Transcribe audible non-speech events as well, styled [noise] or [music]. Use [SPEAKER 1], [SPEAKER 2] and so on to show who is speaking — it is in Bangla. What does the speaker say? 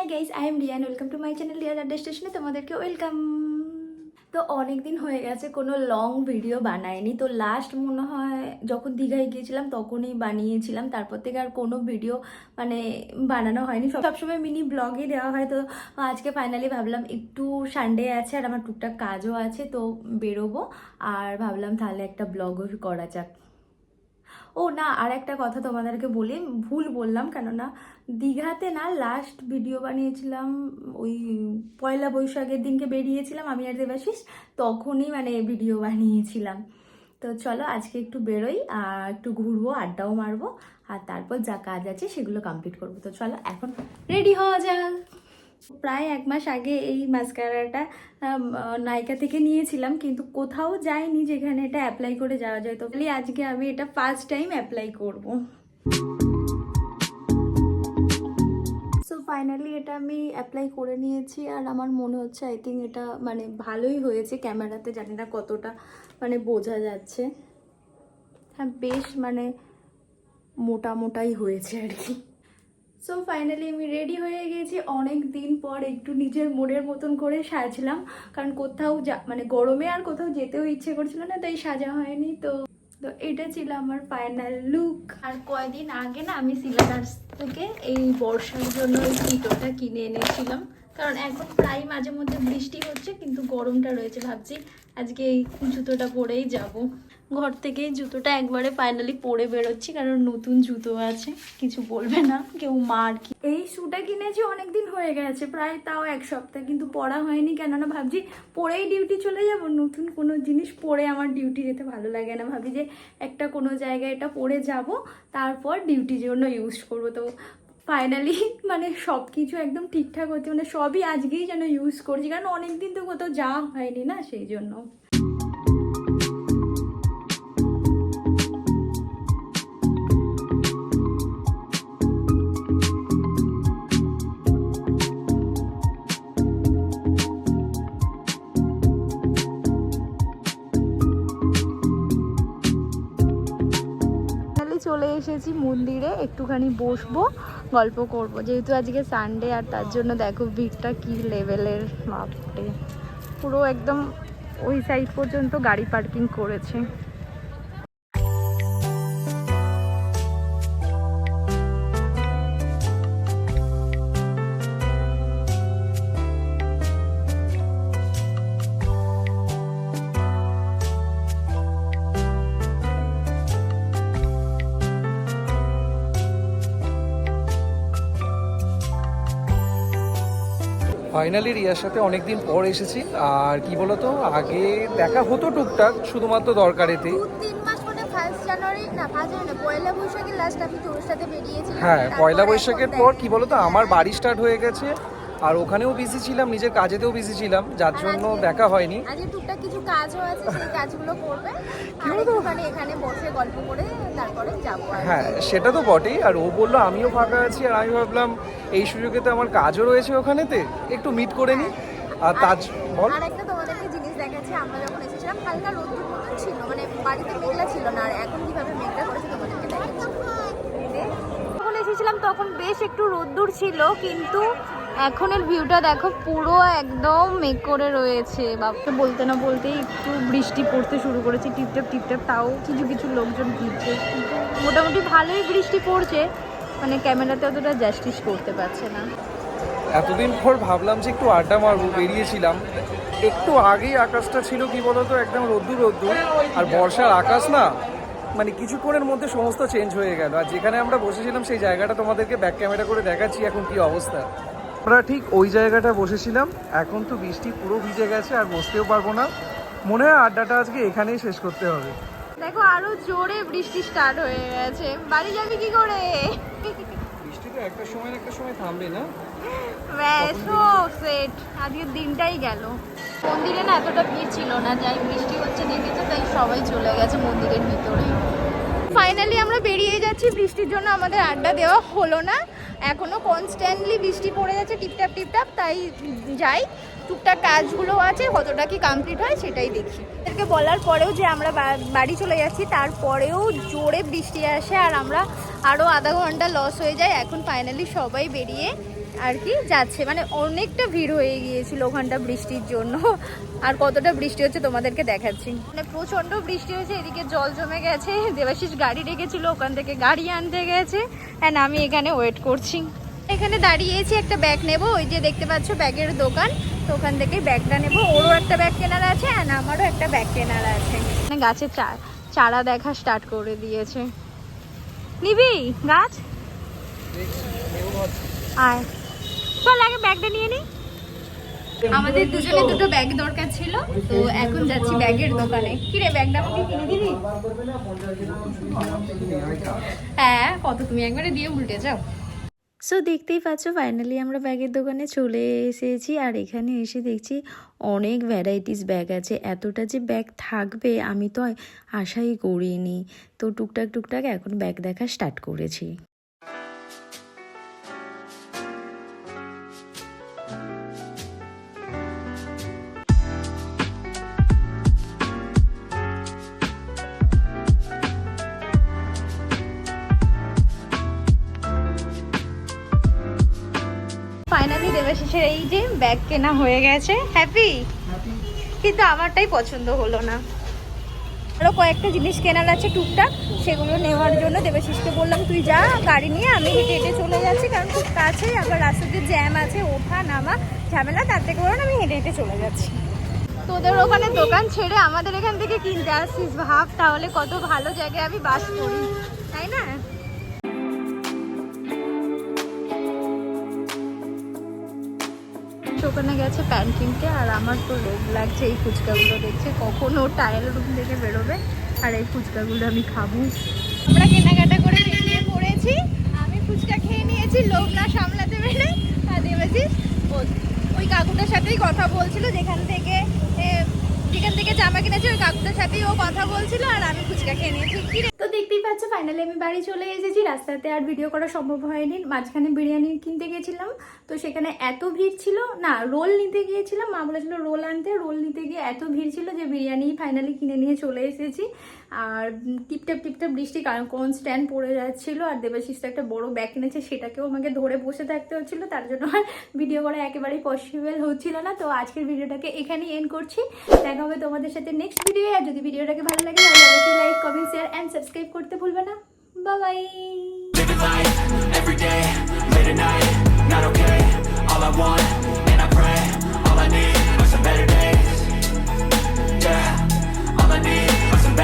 [SPEAKER 1] Hi guys I am Riyan welcome to my channel রিয়ার আড্ডা স্টেশনে তোমাদেরকে ওয়েলকাম তো অনেক দিন হয়ে গেছে, কোনো লং ভিডিও বানায়নি তো লাস্ট মনে হয় যখন দীঘায় গিয়েছিলাম, তখনই বানিয়েছিলাম। তারপর থেকে আর কোনো ভিডিও মানে বানানো হয়নি। সবসময় মিনি ব্লগই দেওয়া হয়। তো আজকে ফাইনালি ভাবলাম একটু সানডে আছে আর আমার টুকটাক কাজও আছে, তো বেরোবো। আর ভাবলাম তাহলে একটা ব্লগও করা যাক। ও না আর একটা কথা তোমাদেরকে বলি, ভুল বললাম কেননা দীঘাতে না লাস্ট ভিডিও বানিয়েছিলাম, ওই পয়লা বৈশাখের দিনকে বেরিয়েছিলাম আমি আর দেবাশিস, তখনই মানে ভিডিও বানিয়েছিলাম। তো চলো আজকে একটু বেরোই, আর একটু ঘুরবো, আড্ডাও মারবো, আর তারপর যা কাজ আছে সেগুলো কমপ্লিট করব। তো চলো এখন রেডি হওয়া যাক। প্রায় এক মাস আগে এই মাস্কারাটা নায়িকা থেকে নিয়েছিলাম, কিন্তু কোথাও যাইনি যেখানে এটা অ্যাপ্লাই করে যাওয়া যায়। তো বলি আজকে আমি এটা ফার্স্ট টাইম অ্যাপ্লাই করব। ফাইনালি এটা আমি অ্যাপ্লাই করে নিয়েছি আর আমার মনে হচ্ছে আই থিঙ্ক এটা মানে ভালোই হয়েছে ক্যামেরাতে, জানি না কতটা মানে বোঝা যাচ্ছে। হ্যাঁ বেশ মানে মোটা মোটাই হয়েছে আর কি। সো ফাইনালি আমি রেডি হয়ে গেছি। অনেক দিন পর একটু নিজের মনের মতন করে সাজলাম। কারণ কোথাও যা মানে গরমে আর কোথাও যেতেও ইচ্ছে করছিল না, তাই সাজা হয়নি, তো তো এটা ছিল আমার ফাইনাল লুক আর কয়দিন আগে না আমি সিলেবাস থেকে এই বর্ষার জন্য এই কিটোটা কিনে এনেছিলাম। কারণ এখন প্রায় মাঝে মধ্যে বৃষ্টি হচ্ছে, কিন্তু গরমটা রয়েছে ভাবছি। আজকে এই জুতোটা পরেই যাব। ঘর থেকে জুতোটা একবারে ফাইনালি পরে বেরোচ্ছি, কারণ নতুন জুতো আছে, কিছু বলবে না, কেউ মার কি। এই শুটা কিনেছি অনেকদিন হয়ে গেছে, প্রায় তাও এক সপ্তাহ, কিন্তু পরা হয়নি কেননা ভাবছি পরেই ডিউটি চলে যাব, নতুন কোনো জিনিস পরে আমার ডিউটি যেতে ভালো লাগে না। ভাবি যে একটা কোনো জায়গায় এটা পরে যাব, তারপর ডিউটির জন্য ইউজ করব। তো ফাইনালি [laughs] মানে সব কিছু একদম ঠিকঠাক হচ্ছে। মানে সবই আজকেই যেন ইউজ করছি। কারণ অনেকদিন তো কোথাও যাওয়া হয়নি না, সেই জন্য। চলে এসেছি মন্দিরে, একটুখানি বসবো, গল্প করব। যেহেতু আজকে সানডে আর তার জন্য দেখো ভিড়টা কি লেভেলের মাপটে পুরো একদম ওই সাইড পর্যন্ত গাড়ি পার্কিং করেছে।
[SPEAKER 2] ফাইনালি রিয়ার সাথে অনেকদিন পর এসেছি। আর কি বলতো আগে দেখা হতো টুকটাক শুধুমাত্র দরকারেতে হ্যাঁ পয়লা বৈশাখের
[SPEAKER 3] দেখ-
[SPEAKER 2] পর কি বলতো আমার বাড়ি স্টার্ট হয়ে গেছে। আর ওখানেও বিজি ছিলাম নিজের কাজেতেও বিজি ছিলাম যার জন্য দেখা হয়নি।
[SPEAKER 3] আজকে টুকটাক কিছু কাজও আছে সেই কাজগুলো করবে।
[SPEAKER 2] কি
[SPEAKER 3] আর
[SPEAKER 2] বলতো?
[SPEAKER 3] একটুখানি এখানে বসে গল্প করে তারপরে যাব
[SPEAKER 2] হ্যাঁ সেটা তো বটেই। আর ও বলল আমিও ফাঁকা আছি আর আমি ভাবলাম এই সুযোগে তো আমার কাজও রয়েছে ওখানেতে। একটু মিট করে নি। আর তাজ বল।
[SPEAKER 3] আর একটা তোমাদেরকে জিনিস দেখাচ্ছি আমরা যখন এসেছিলাম হালকা রোদ্দুর মতন ছিল মানে বাড়িতে মেঘলা ছিল না আর এখন কীভাবে মেঘলা করেছে তোমাদেরকে দেখাচ্ছি। যখন এসেছিলাম তখন বেশ একটু রোদ্দুর ছিল কিন্তু এখনের ভিউটা দেখো পুরো একদম মেঘ করে রয়েছে বাপকে বলতে না বলতেই একটু বৃষ্টি পড়তে শুরু করেছে টিপটেপ টিপটেপ তাও কিছু কিছু লোকজন ভিজছে। কিন্তু মোটামুটি ভালোই বৃষ্টি পড়ছে মানে ক্যামেরাতে অতটা জাস্টিস করতে পারছে না।
[SPEAKER 2] এতদিন পর ভাবলাম যে একটু আড্ডা মারবো বেরিয়েছিলাম। একটু আগেই আকাশটা ছিল কি বলতো একদম রোদ্দুর রোদ্দুর। আর বর্ষার আকাশ না মানে কিছুক্ষণের মধ্যে সমস্ত চেঞ্জ হয়ে গেল। আর যেখানে আমরা বসেছিলাম সেই জায়গাটা তোমাদেরকে ব্যাক ক্যামেরা করে দেখাচ্ছি এখন কি অবস্থা। আমরা ঠিক ওই জায়গাটা বসেছিলাম। এখন তো বৃষ্টি পুরো ভিজে গেছে আর বসতেও পারব না। মনে হয় আড্ডাটা আজকে এখানেই শেষ করতে হবে।
[SPEAKER 3] দেখো আরও জোরে বৃষ্টি স্টার্ট হয়ে গেছে। বাড়ি যাবি কি করে?
[SPEAKER 2] বৃষ্টি তো একটা সময় একটা সময় থামবে না।
[SPEAKER 3] সেট আজকের দিনটাই গেল। মন্দিরে না এতটা ভিড় ছিল না যাই বৃষ্টি হচ্ছে দেখেছে তাই সবাই চলে গেছে মন্দিরের ভিতরে ফাইনালি আমরা বেরিয়ে যাচ্ছি বৃষ্টির জন্য আমাদের আড্ডা দেওয়া হলো না। এখনও কনস্ট্যান্টলি বৃষ্টি পড়ে যাচ্ছে, টিপটাপ টিপটাপ, তাই যাই। টুকটাক কাজগুলো আছে, কতটা কি কমপ্লিট হয় সেটাই দেখি। এদেরকে বলার পরেও যে আমরা বাড়ি চলে যাচ্ছি, তারপরেও জোরে বৃষ্টি আসে আর আমরা আরও আধা ঘণ্টা লস হয়ে যায়। এখন ফাইনালি সবাই বেরিয়ে
[SPEAKER 1] আর কি যাচ্ছে। মানে অনেকটা ভিড় হয়ে গিয়েছিল ওখানটা বৃষ্টির জন্য। আর কতটা বৃষ্টি হচ্ছে তোমাদেরকে দেখাচ্ছি। মানে প্রচণ্ড বৃষ্টি হয়েছে, এদিকে জল জমে গেছে, দেবাশিস গাড়ি রেখেছিল ওখান থেকে গাড়ি আনতে গেছে অ্যান্ড আমি এখানে ওয়েট করছি। এখানে দাঁড়িয়েছি একটা ব্যাগ নেব, ওই যে দেখতে পাচ্ছ ব্যাগের দোকান, তো ওখান থেকে ব্যাগটা নেব। ওরও একটা ব্যাগ কেনার আছে অ্যান্ড আমারও একটা ব্যাগ কেনার আছে। মানে গাছের চা, চারা দেখা স্টার্ট করে দিয়েছে। নিবি, গাছ? আয়। চল আগে ব্যাগটা নিয়ে নি। আমাদের দুজনে দুটো ব্যাগ দরকার ছিল, তো এখন যাচ্ছি ব্যাগের দোকানে। কি রে ব্যাগটা আমাকে কিনে দিবি হ্যাঁ কত? তুমি একবারে দিয়ে উল্টে যাও।
[SPEAKER 4] সো দেখতেই পাচ্ছ ফাইনালি আমরা ব্যাগের দোকানে চলে এসেছি, আর এখানে এসে দেখছি অনেক ভ্যারাইটিস ব্যাগ আছে। এতটা যে ব্যাগ থাকবে, আমি তো আশাই করিনি। তো টুকটাক টুকটাক এখন ব্যাগ দেখা স্টার্ট করেছি।
[SPEAKER 1] ফাইনালি দেবাশিসের এই যে ব্যাগ কেনা হয়ে গেছে। হ্যাপি কিন্তু আমারটাই পছন্দ হলো না। আরও কয়েকটা জিনিস কেনার আছে টুকটাক সেগুলো নেওয়ার জন্য দেবাশিসকে বললাম তুই যা গাড়ি নিয়ে আমি হেঁটে হেঁটে চলে যাচ্ছি কারণ খুব কাছেই আবার রাস্তাতে জ্যাম আছে ওঠা নামা ঝামেলা তার থেকে বলুন আমি হেঁটে হেঁটে চলে যাচ্ছি। তোদের ওখানে দোকান ছেড়ে আমাদের এখান থেকে কিনতে আসছিস ভাব তাহলে কত ভালো জায়গায় আমি বাস করি তাই না? ওখানে গেছে প্যান্ট কিনতে, আর আমার তো লোভ লাগছে এই ফুচকাগুলো দেখছে। কখন ও টায়াল রুম থেকে বেরোবে, আর এই ফুচকাগুলো আমি খাব। আমরা কেনাকাটা করে বেরিয়ে পড়েছি। আমি ফুচকা খেয়ে নিয়েছি, লোভ না সামলাতে পেরে। আর দেবেছিস ওই কাকুটার সাথেই কথা বলছিল, যেখান থেকে যেখান থেকে জামা কিনেছে, ওই কাকুটার সাথেই ও কথা বলছিল, আর আমি ফুচকা খেয়ে নিয়েছি। কি রে?
[SPEAKER 4] তো দেখতেই পাচ্ছ ফাইনালি আমি বাড়ি চলে এসেছি, রাস্তাতে আর ভিডিও করা সম্ভব হয়নি। মাঝখানে বিরিয়ানি কিনতে গেছিলাম, তো সেখানে এত ভিড় ছিল, না রোল নিতে গিয়েছিলাম, মা বলেছিল রোল আনতে রোল নিতে গিয়ে এত ভিড় ছিল যে বিরিয়ানি ফাইনালি কিনে নিয়ে চলে এসেছি। আর টিপটাপ টিপটাপ বৃষ্টি, কারণ কোন স্ট্যান্ড পড়ে যাচ্ছিল, আর দেবাশিস তো একটা বড় ব্যাগ কিনেছে, সেটাকেও আমাকে ধরে বসে থাকতে হচ্ছিল, তার জন্য আর ভিডিও করা একেবারেই পসিবল হচ্ছিল না। তো আজকের ভিডিওটাকে এখানেই এন্ড করছি। দেখা হবে তোমাদের সাথে নেক্সট ভিডিও আর যদি ভিডিওটাকে ভালো লাগে, তাহলে অ্যান্ড সাবস্ক্রাইব করতে ভুলবে না bye
[SPEAKER 5] Living life every day, late at night, not okay. All I want